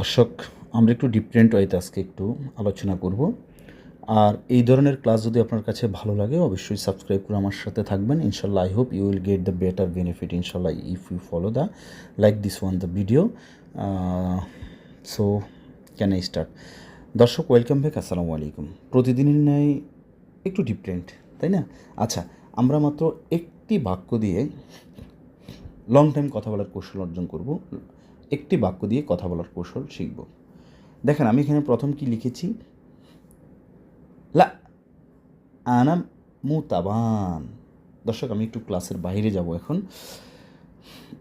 দর্শক, আমরা একটু ডিফারেন্ট ওয়েতে আজকে একটু আলোচনা করব। আর এই ধরনের ক্লাস যদি আপনার কাছে ভালো লাগে, অবশ্যই সাবস্ক্রাইব করে আমার সাথে থাকবেন। ইনশাল্লাহ I hope you will get the better benefit ইনশাল্লাহ if you follow the like this one the video so can I start দর্শক ওয়েলকাম ব্যাক আসসালামু আলাইকুম। প্রতিদিনের ন্যায় একটু ডিফারেন্ট তাই না? আচ্ছা আমরা মাত্র একটি বাক্য দিয়ে লং টাইম কথা বলার কৌশল অর্জন করব। একটি বাক্য দিয়ে কথা বলার কৌশল শিখব। দেখেন, আমি এখানে প্রথম কি লিখেছি? লা আনা মুতাবান। দর্শক, আমি একটু ক্লাসের বাইরে যাব এখন।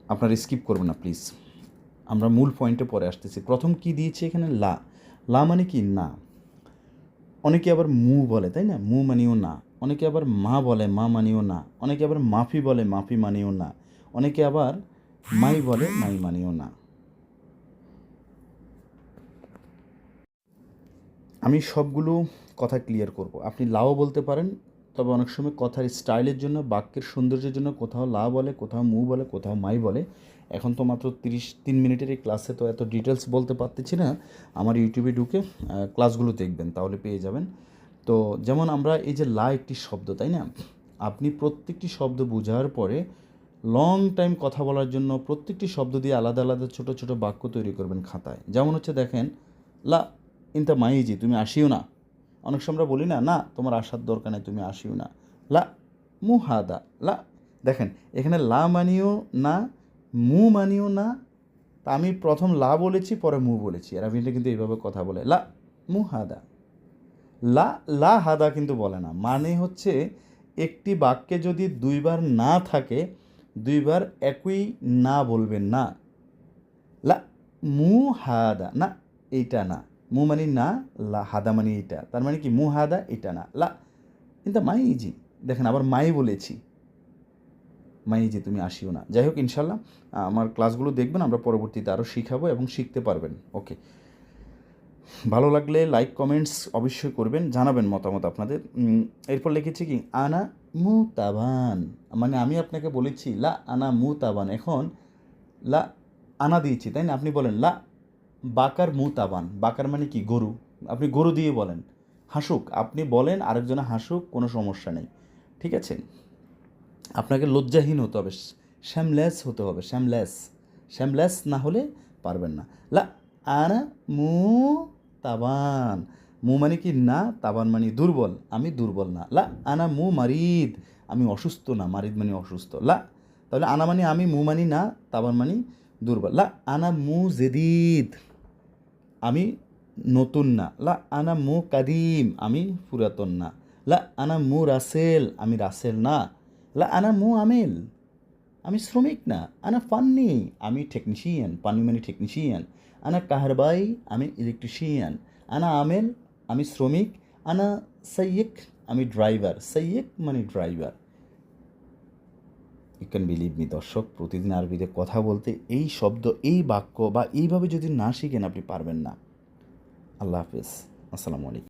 আপনারা স্কিপ করবেন না, প্লিজ। আমরা মূল পয়েন্টে পরে আসতেছি। প্রথম কি দিয়েছি এখানে? লা। লা মানে কি? না। অনেকে আবার মু বলে, তাই না? মু মানিও না। অনেকে আবার মা বলে, মা মানিও না। অনেকে আবার মাফি বলে, মাফি মানেও না। অনেকে আবার মাই বলে, মাই মানিও না। আমি সবগুলো কথা ক্লিয়ার করব। আপনি লাও বলতে পারেন, তবে অনেক সময় কথার স্টাইলের জন্য, বাক্যের সৌন্দর্যের জন্য কোথাও লা বলে, কোথাও মু বলে, কোথাও মাই বলে। এখন তো মাত্র তিরিশ, তিন মিনিটের এই ক্লাসে তো এত ডিটেলস বলতে পারতেছি না। আমার ইউটিউবে ঢুকে ক্লাসগুলো দেখবেন, তাহলে পেয়ে যাবেন। তো যেমন আমরা এই যে লা একটি শব্দ, তাই না? আপনি প্রত্যেকটি শব্দ বোঝার পরে লং টাইম কথা বলার জন্য প্রত্যেকটি শব্দ দিয়ে আলাদা আলাদা ছোট ছোট বাক্য তৈরি করবেন খাতায়। যেমন হচ্ছে দেখেন, লা ইনতা মাইজি, তুমি আসিও না। অনেক সময় আমরা বলি না না, তোমার আসার দরকার নেই, তুমি আসিও না। লা মুহাদা, লা দেখেন, এখানে লা মানিও না, মু মানিও না, তা আমি প্রথম লা বলেছি, পরে মু বলেছি। আর আমি কিন্তু এইভাবে কথা বলে। লা মুহাদা, লা লা হাদা কিন্তু বলে না। মানে হচ্ছে একটি বাক্যে যদি দুইবার না থাকে, দুইবার একই না বলবেন না। লা মু হাদা না, এইটা না। মু মানে না, লা হাদা মানে এটা। তার মানে কি মু হাদা, এটা না। লা কিন্তু মাই ইজি দেখেন আবার মাই বলেছি। মাই ইজি তুমি আসিও না। যাই হোক, ইনশাল্লাহ আমার ক্লাসগুলো দেখবেন, আমরা পরবর্তীতে আরও শিখাবো এবং শিখতে পারবেন। ওকে। ভালো লাগলে লাইক, কমেন্টস অবশ্যই করবেন, জানাবেন মতামত আপনাদের। এরপর লিখেছি কি, আনা মু তাবান মানে আমি আপনাকে বলেছি, লা আনা মু তাবান এখন, লা আনা দিয়েছি, তাই না? আপনি বলেন, লা বাকার মু তাবান বাকার মানে কি? গরু। আপনি গরু দিয়ে বলেন। হাসুক। আপনি বলেন, আরেকজনে হাসুক, কোনো সমস্যা নেই। ঠিক আছে? আপনাকে লজ্জাহীন হতে হবে। শ্যামলেস হতে হবে। শ্যামলেস। শ্যামলেস না হলে পারবেন না। লা আনা মু তাবান। মু মানে কি? না, তাবান মানে দুর্বল। আমি দুর্বল না। লা আনা মু মারিদ। আমি অসুস্থ না। মারিদ মানে অসুস্থ। লা, তাহলে আনা মানে আমি, মু মানি না, তাবান মানে দুর্বল। লা আনা মু জেদিদ। আমি নতুন না। লা আনা মু কাদিম, আমি পুরাতন না। লা আনা মু রাসেল, আমি রাসেল না। লা আনা মু আমেল, আমি শ্রমিক না। আনা ফান্নি, আমি টেকনিশিয়ান পানি মানে টেকনিশিয়ান আনা কাহারবাই, আমি ইলেকট্রিশিয়ান আনা আমেল, আমি শ্রমিক। আনা সৈয়ক, আমি ড্রাইভার সৈয়ক মানে driver you can believe me দর্শক, প্রতিদিন আরবিতে কথা বলতে এই শব্দ, এই বাক্য বা এইভাবে যদি না শিখেন, আপনি পারবেন না। আল্লাহ হাফিজ। আসসালামু আলাইকুম।